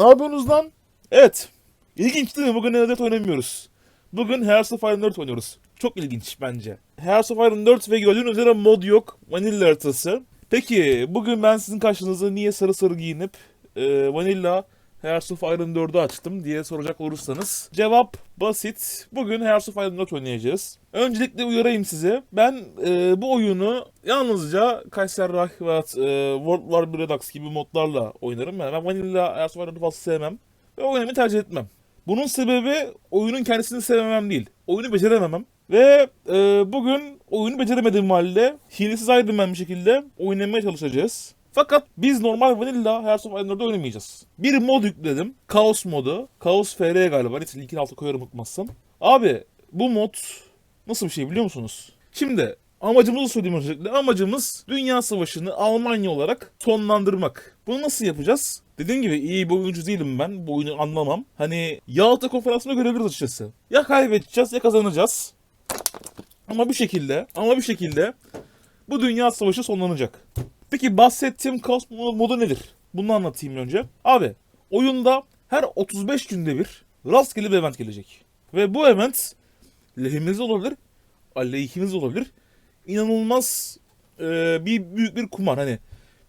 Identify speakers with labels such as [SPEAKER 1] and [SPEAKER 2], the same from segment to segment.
[SPEAKER 1] Ne yapıyorsunuz lan? Evet. İlginç değil mi? Bugün Eldert oynamıyoruz. Bugün Hearts of Iron 4 oynuyoruz. Çok ilginç bence. Hearts of Iron 4 ve gördüğünüz üzere mod yok. Vanilla haritası. Peki bugün ben sizin karşınıza niye sarı sarı giyinip e, Vanilla Hearts of Iron 4'ü açtım diye soracak olursanız cevap basit. Bugün Hearts of Iron 4 oynayacağız. Öncelikle uyarayım size. Ben e, bu oyunu yalnızca Kaiser Reich ve e, World War 1 Redux gibi modlarla oynarım. Yani ben Vanilla Hearts of Iron'ı fazla sevmem ve oynamayı tercih etmem. Bunun sebebi oyunun kendisini sevmemem değil. Oyunu becerememem. Ve e, bugün oyunu beceremediğim halde hilesiz Iron bir şekilde oynamaya çalışacağız. Fakat biz normal Vanilla Hearts of Iron'da oynamayacağız. Bir mod yükledim. Chaos modu. Chaos FR galiba. Neyse linkin altına koyarım unutmazsam. Abi bu mod nasıl bir şey biliyor musunuz? Şimdi amacımızı söyleyeyim öncelikle. Amacımız Dünya Savaşı'nı Almanya olarak sonlandırmak. Bunu nasıl yapacağız? Dediğim gibi iyi bir oyuncu değilim ben. Bu oyunu anlamam. Hani Yalta konferansında görebiliriz açıkçası. Ya kaybedeceğiz ya kazanacağız. Ama bir şekilde, ama bir şekilde bu Dünya Savaşı sonlanacak. Peki bahsettiğim kaos modu nedir? Bunu anlatayım önce. Abi oyunda her 35 günde bir rastgele bir event gelecek. Ve bu event lehimize olabilir, aleyhimize olabilir. İnanılmaz e, bir büyük bir kumar. Hani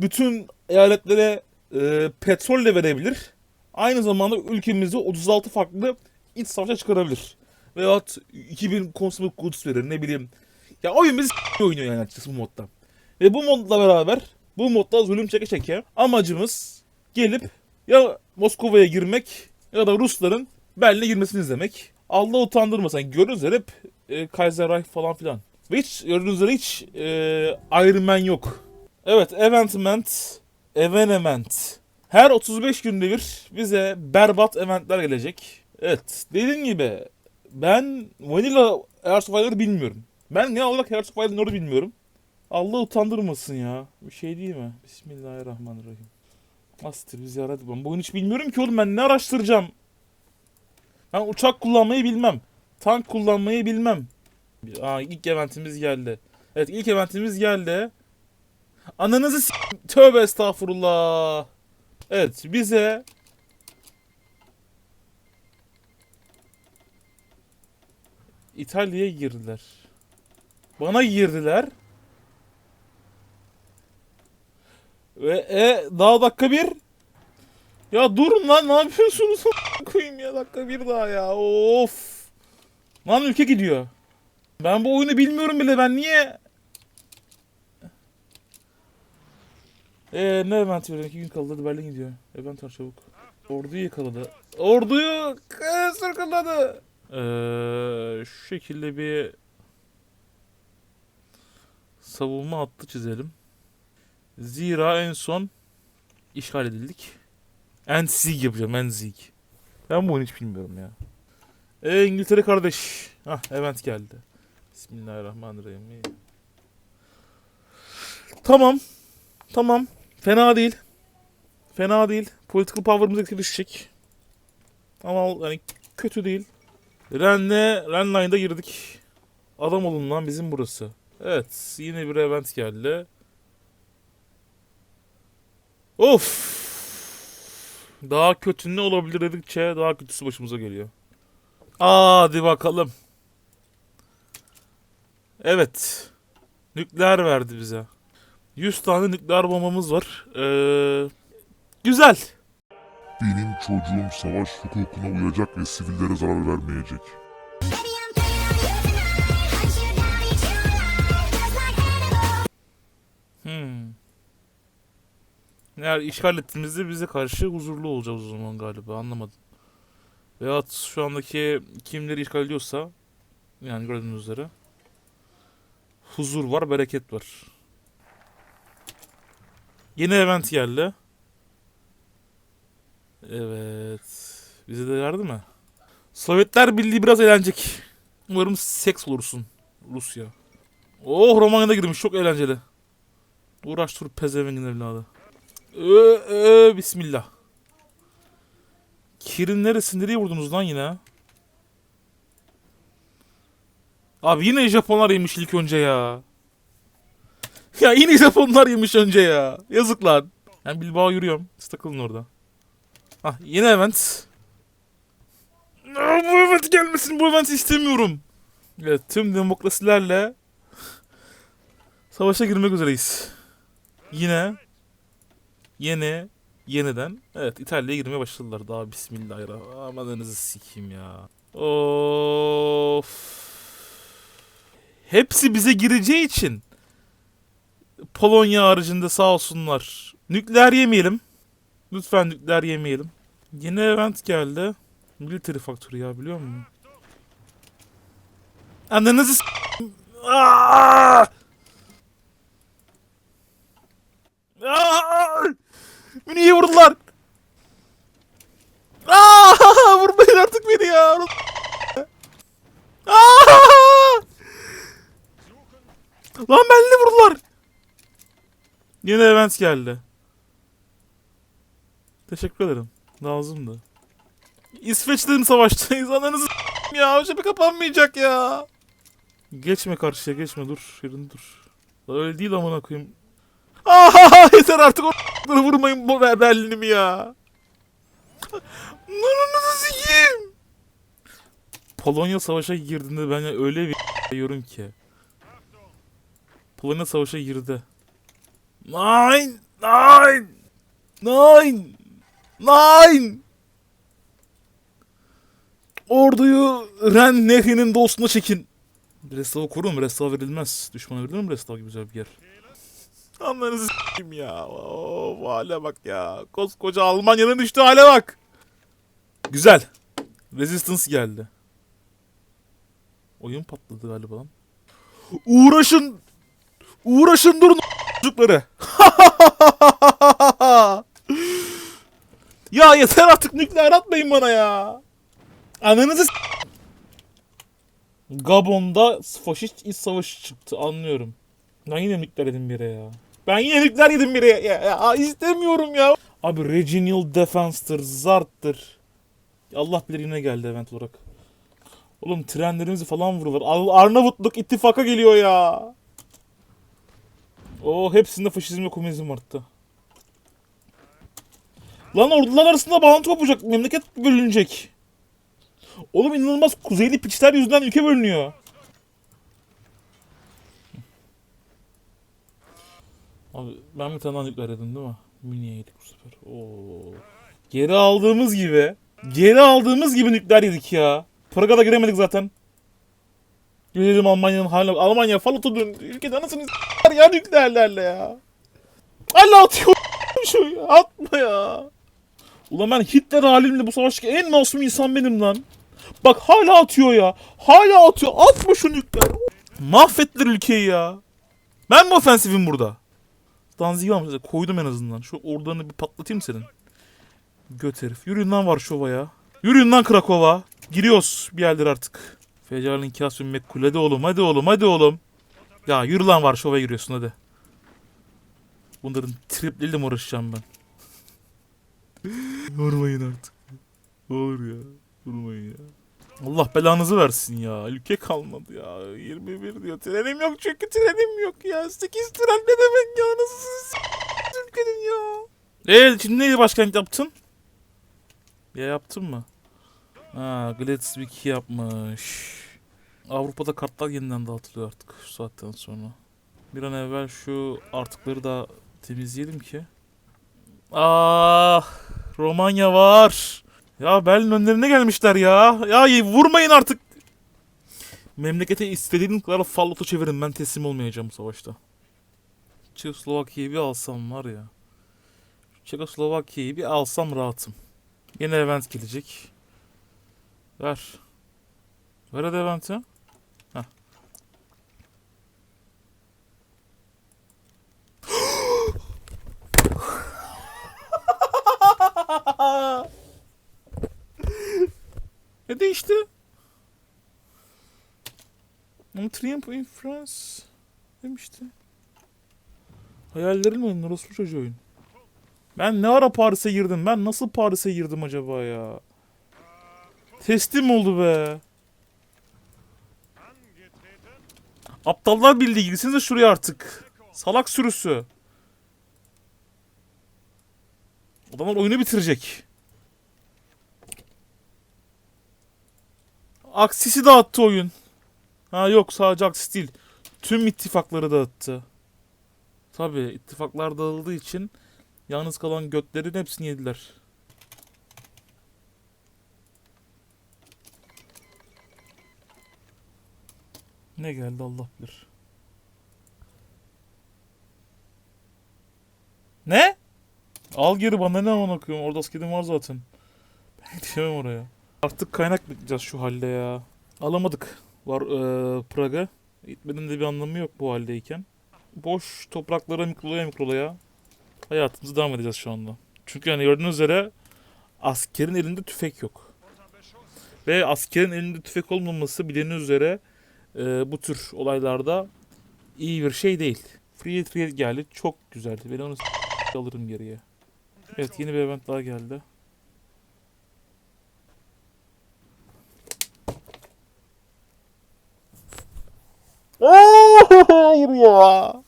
[SPEAKER 1] bütün eyaletlere e, petrol de verebilir. Aynı zamanda ülkemizi 36 farklı iç savaşa çıkarabilir. Veyahut 2000 consumer goods verir ne bileyim. Ya oyun bizi oynuyor yani açıkçası bu modda. Ve bu modla beraber bu modda zulüm çeke çeke amacımız gelip ya Moskova'ya girmek ya da Rusların Berlin'e girmesini izlemek. Allah utandırmasın. Gördüğünüz üzere hep e, Kaiser Reich falan filan. Ve hiç gördüğünüz üzere hiç e, Iron Man yok. Evet Eventment, Evenement. Her 35 günde bir bize berbat eventler gelecek. Evet dediğim gibi ben Vanilla Iron'ı bilmiyorum. Ben ne olarak of Iron'ı bilmiyorum. Allah utandırmasın ya. Bir şey değil mi? Bismillahirrahmanirrahim. Astir bir ziyaret ben. Bu oyunu hiç bilmiyorum ki oğlum ben ne araştıracağım. Ben uçak kullanmayı bilmem. Tank kullanmayı bilmem. Aa ilk eventimiz geldi. Evet ilk eventimiz geldi. Ananızı s- Tövbe estağfurullah. Evet bize İtalya'ya girdiler. Bana girdiler. Ve e daha dakika bir. Ya durun lan ne yapıyorsunuz? koyayım ya dakika bir daha ya. Of. Lan ülke gidiyor. Ben bu oyunu bilmiyorum bile ben niye? Eee ne event veriyor? İki gün kaldı Berlin gidiyor. Event var çabuk. Orduyu yakaladı. Orduyu sırkaladı. Eee şu şekilde bir savunma hattı çizelim. Zira en son işgal edildik. Enzig yapacağım Enzig. Ben bu oyunu hiç bilmiyorum ya. E İngiltere kardeş. Hah event geldi. Bismillahirrahmanirrahim. Tamam. Tamam. Fena değil. Fena değil. Political power'ımız etkili düşecek. Ama yani kötü değil. Ren'le Renline'da girdik. Adam olun lan bizim burası. Evet yine bir event geldi. Of. Daha kötü ne olabilir dedikçe daha kötüsü başımıza geliyor. Hadi bakalım. Evet. Nükleer verdi bize. 100 tane nükleer bombamız var. Ee, güzel.
[SPEAKER 2] Benim çocuğum savaş hukukuna uyacak ve sivillere zarar vermeyecek.
[SPEAKER 1] Eğer işgal ettiğimizde bize karşı huzurlu olacağız o zaman galiba anlamadım. Veyahut şu andaki kimleri işgal ediyorsa yani gördüğünüz üzere huzur var, bereket var. Yeni event geldi. Evet. Bize de verdi mi? Sovyetler Birliği biraz eğlenecek. Umarım seks olursun Rusya. Oh Romanya'da girmiş çok eğlenceli. Uğraş dur pezevengin evladı. Ö, ö, bismillah. Kirin neresi? Nereye vurdunuz lan yine? Abi yine Japonlar yemiş ilk önce ya. Ya yine Japonlar yemiş önce ya. Yazık lan. Ben Bilbao yürüyorum. Siz takılın orada. Hah yeni event. Bu event gelmesin bu event istemiyorum. Evet tüm demokrasilerle savaşa girmek üzereyiz. Yine yeni yeniden evet İtalya'ya girmeye başladılar daha bismillahirrahmanirrahim. Amanınızı sikeyim ya. Of. Hepsi bize gireceği için Polonya haricinde sağ olsunlar. Nükleer yemeyelim. Lütfen nükleer yemeyelim. Yeni event geldi. Military Factory ya biliyor musun? Ananızı s- Aa! Aa! Niye vurdular? Aa! Vurmayın artık beni ya. Aa! Lan beni vurdular. Yeni event geldi. Teşekkür ederim. Lazımdı. İsveç'te mi savaştayız? Ananızı ya. Şöyle kapanmayacak ya. Geçme karşıya geçme dur. Yerinde dur. Öyle değil amına koyayım. Aa yeter artık o vurmayın bu Ber- Berlin'imi ya. Ananızı sikeyim. Polonya savaşa girdiğinde ben öyle bir diyorum ki. Polonya savaşa girdi. Nine! Nine! Nine! Nine! Orduyu Ren Nehri'nin dostuna çekin. Breslav'ı korun. Breslav verilmez. Düşmana verilir mi Breslav gibi güzel bir yer? Anlarınızı s**eyim ya. Oo, hale bak ya. Koskoca Almanya'nın düştüğü hale bak. Güzel. Resistance geldi. Oyun patladı galiba lan. Uğraşın. Uğraşın durun çocukları. ya yeter artık nükleer atmayın bana ya. Ananızı Gabon'da faşist iç savaşı çıktı anlıyorum. Ben yine nükleer yedim bire ya. Ben yine nükleer yedim bire ya. ya, istemiyorum ya. Abi Regional Defense'tır, Zart'tır. Allah bilir yine geldi event olarak. Oğlum trenlerimizi falan vuruyorlar. Ar- Arnavutluk ittifaka geliyor ya. O hepsinde faşizm ve komünizm arttı. Lan ordular arasında bağlantı kopacak. Memleket bölünecek. Oğlum inanılmaz kuzeyli piçler yüzünden ülke bölünüyor. Abi ben bir tane daha nükleer yedim değil mi? Münih'e yedik bu sefer. Oo. Geri aldığımız gibi. Geri aldığımız gibi nükleer yedik ya. Prag'a da giremedik zaten. Gelelim Almanya'nın haline. Almanya falota dön. Ülkede anasını s**ler ya nükleerlerle ya. Hala atıyor şu. Atma ya. Ulan ben Hitler halimle bu savaştaki en masum insan benim lan. Bak hala atıyor ya. Hala atıyor. Atma şu nükleer. Mahvettiler ülkeyi ya. Ben mi ofensifim burada? Danzig'i almışlar. Koydum en azından. Şu ordularını bir patlatayım senin. Göt herif. Yürüyün lan Varşova ya. Yürüyün lan Krakow'a. Giriyoruz bir yerler artık. Fecal inkasyon Mekkul. Hadi oğlum hadi oğlum hadi oğlum. Ya yürü lan Varşova'ya giriyorsun hadi. Bunların tripleriyle mi uğraşacağım ben? Vurmayın artık. Olur ya. Vurmayın ya. Allah belanızı versin ya. Ülke kalmadı ya. 21 diyor. Trenim yok çünkü trenim yok ya. 8 tren ne demek ya? Nasıl ülkenin ya? Eee şimdi neydi başkent yaptın? Ya yaptın mı? Ha Gladysvik yapmış. Avrupa'da kartlar yeniden dağıtılıyor artık şu saatten sonra. Bir an evvel şu artıkları da temizleyelim ki. Ah Romanya var. Ya Berlin önlerine gelmişler ya. Ya vurmayın artık. Memlekete istediğin kadar fallotu çevirin. Ben teslim olmayacağım savaşta. Çekoslovakya'yı bir alsam var ya. Çekoslovakya'yı bir alsam rahatım. Yine event gelecek. Ver. Ver hadi eventi. Heh. ne değişti? Ama Triumph in France demişti. Hayallerin oyunu orospu çocuğu oyun. Ben ne ara Paris'e girdim? Ben nasıl Paris'e girdim acaba ya? Teslim oldu be. Aptallar Birliği girsinize şuraya artık. Salak sürüsü. Adamlar oyunu bitirecek. Aksisi dağıttı oyun. Ha yok sadece aksis değil. Tüm ittifakları dağıttı. Tabi ittifaklar dağıldığı için yalnız kalan götlerin hepsini yediler. Ne geldi Allah bilir. Ne? Al geri bana ne aman okuyorum. Orada askerim var zaten. Ben yetişemem oraya. Artık kaynak bekleyeceğiz şu halde ya. Alamadık. Var eee Praga. Gitmenin de bir anlamı yok bu haldeyken. Boş topraklara mikrolaya mikrolaya hayatımızı devam edeceğiz şu anda. Çünkü hani gördüğünüz üzere askerin elinde tüfek yok. Ve askerin elinde tüfek olmaması bildiğiniz üzere eee, bu tür olaylarda iyi bir şey değil. Free Free geldi. Çok güzeldi. Ben onu alırım geriye. Evet yeni bir event daha geldi. Hayır ya.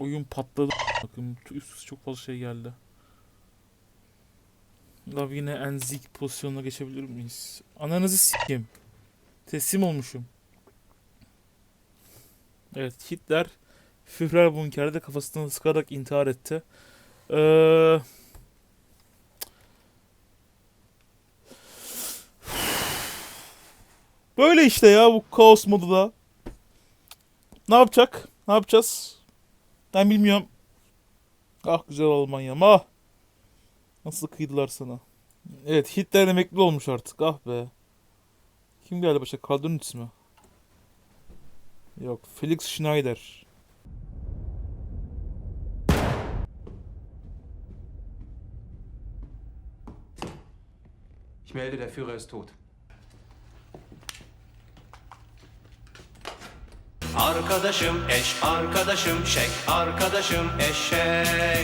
[SPEAKER 1] Oyun patladı. Bakın üst üste çok fazla şey geldi. Abi yine en zik pozisyonuna geçebilir miyiz? Ananızı s**eyim. Teslim olmuşum. Evet Hitler Führer bunkerde kafasını sıkarak intihar etti. Ee, Böyle işte ya bu kaos modu da. Ne yapacak? Ne yapacağız? Ben bilmiyorum. Ah güzel Almanya'm ah. Nasıl kıydılar sana. Evet Hitler emekli olmuş artık ah be. Kim geldi başa? Kardunitz mi? Yok Felix Schneider.
[SPEAKER 3] Ich melde, der Führer ist tot.
[SPEAKER 4] Arkadaşım eş arkadaşım şek arkadaşım eşek